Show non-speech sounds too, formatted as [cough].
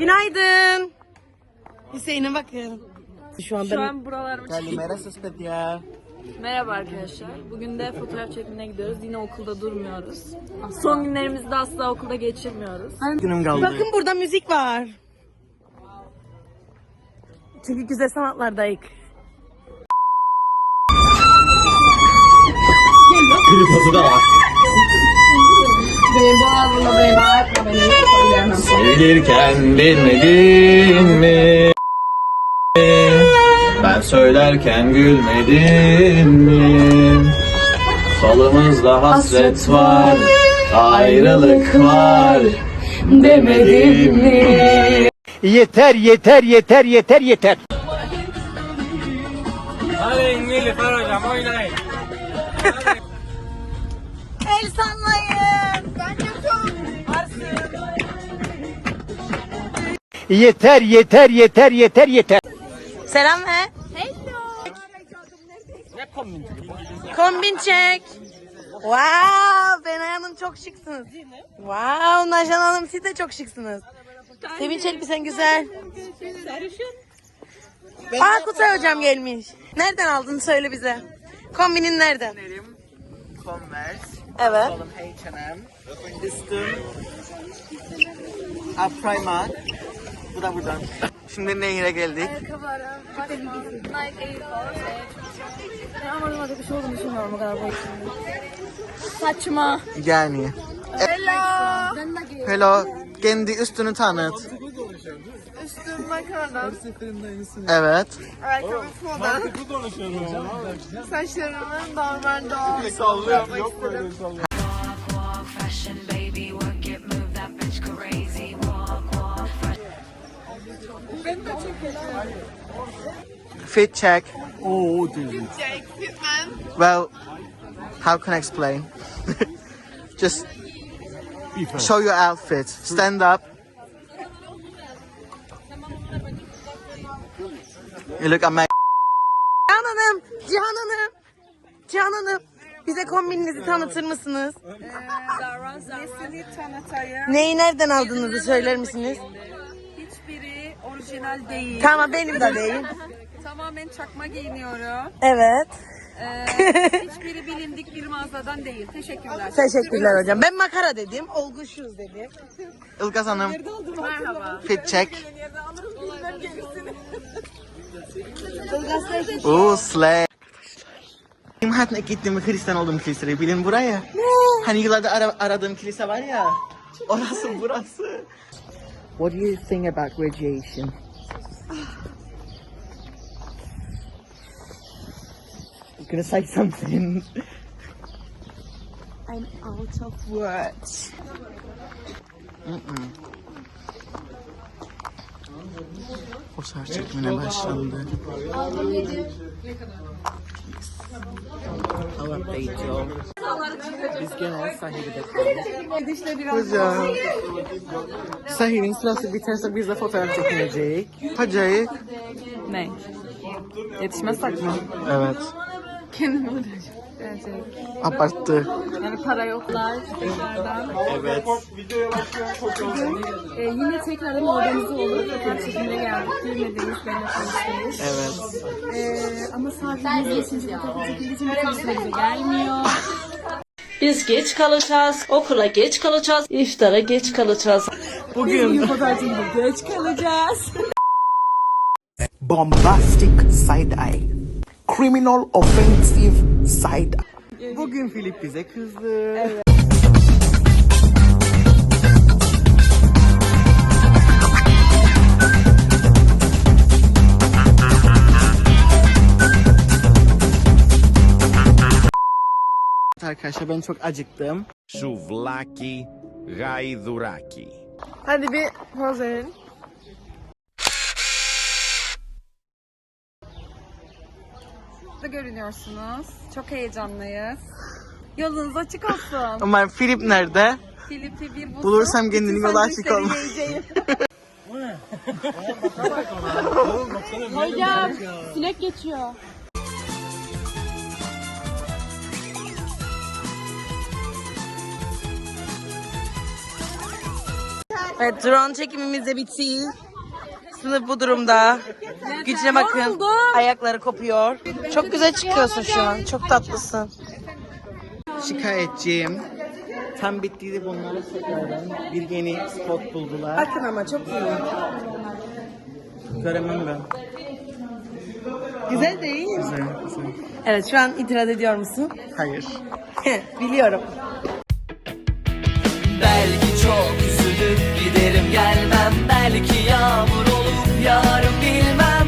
Günaydın. Hüseyin'e bakın. Şu anda Şu an buralar Kalimera ya. Merhaba arkadaşlar. Bugün de fotoğraf çekimine gidiyoruz. Yine okulda durmuyoruz. Son günlerimizi de asla okulda geçirmiyoruz. Günüm kaldı. bakın burada müzik var. Çünkü güzel sanatlardayız. Tripodu da var. Sevilirken bilmedin mi? Ben söylerken gülmedin mi? Solumuzda hasret var, ayrılık var demedin mi? Yeter yeter yeter yeter yeter. El sallayın. Yeter yeter yeter yeter yeter. Selam ver. Kombin çek. Wow, Benay Hanım çok şıksınız. Wow, Najan Hanım siz de çok şıksınız. Sevinç elbisen güzel. Aa Kutay hocam gelmiş. Nereden aldın söyle bize. Kombinin nereden? Converse, Evet. H&M, üstüm Primark. Bu da buradan. Şimdi nehire geldik. Ama bir şey olduğunu düşünmüyorum galiba. Saçma. Yani. Hello. Hello. Kendi üstünü tanıt. Üstüm makarna, Evet. ayakkabı moda. Saçlarımın normal doğal. fashion, baby. Work Fit check. Jake Pittman. Well, how can I explain? [laughs] Just show your outfit. Stand up. You look amazing. Cihan Hanım, Cihan Hanım. Cihan Hanım, bize kombininizi tanıtır mısınız? Nesini tanıtayım. Neyi nereden aldığınızı söyler misiniz? Orijinal değil. Tamam benim de değil. [laughs] Tamamen çakma giyiniyorum. Evet. Ee, [laughs] hiçbiri bilindik bir mağazadan değil. Teşekkürler. Teşekkürler hocam. Ben makara dedim. Olgu shoes dedim. Ilgaz Hanım. Merhaba. Fit check. Oo [laughs] slay. İmhat'la gittiğim Hristiyan olduğum kiliseyi bilin buraya. Hani yıllarda ara- aradığım kilise var ya. Orası burası. What do you think about graduation? You're gonna say something. I'm out of words. Fotoğraf çekimine başlandı. Allah beyto. Biz gene sahilde. Hocam. Sahilin sırası biterse biz de fotoğraf çekineceğiz. Hocayı. Ne? Yetişmezsek mi? Evet. Kendimi öldüreceğim. Gerçek. Abarttı. Yani para yoklar tekrardan. Evet. Ee, yine tekrardan organize olur. Fotoğraf çekimine geldik. Bilmediğimiz benimle tanıştınız. Evet. Ee, ama saatimiz geçince fotoğraf çekildiği için kimse bize gelmiyor. Biz geç kalacağız, okula geç kalacağız, iftara geç kalacağız. Bugün Fotoğraf çekimine geç kalacağız. bombastic side eye, criminal offensive side bugün Filip bize kızdı. Arkadaşlar ben çok acıktım. Souvlaki Gaiduraki. Hadi bir poz verin. Burada görünüyorsunuz. Çok heyecanlıyız. Yolunuz açık olsun. [laughs] Ama Filip nerede? Filip'i bir bulsun. Bulursam kendini yola açık sandviçleri olma. yiyeceğim. [laughs] Hocam sinek geçiyor. Evet drone çekimimiz de bitti. Sınıf bu durumda. Gücüne bakın. Ayakları kopuyor. Çok güzel çıkıyorsun şu an. Çok tatlısın. Şikayetçiyim. Tam bittiydi bunları tekrardan bir yeni spot buldular. Bakın ama çok iyi. Göremem ben. Güzel değil mi? Güzel, güzel. Evet şu an itiraz ediyor musun? Hayır. [laughs] Biliyorum. Belki çok gelmem. Belki yağmur olup yarım bilmem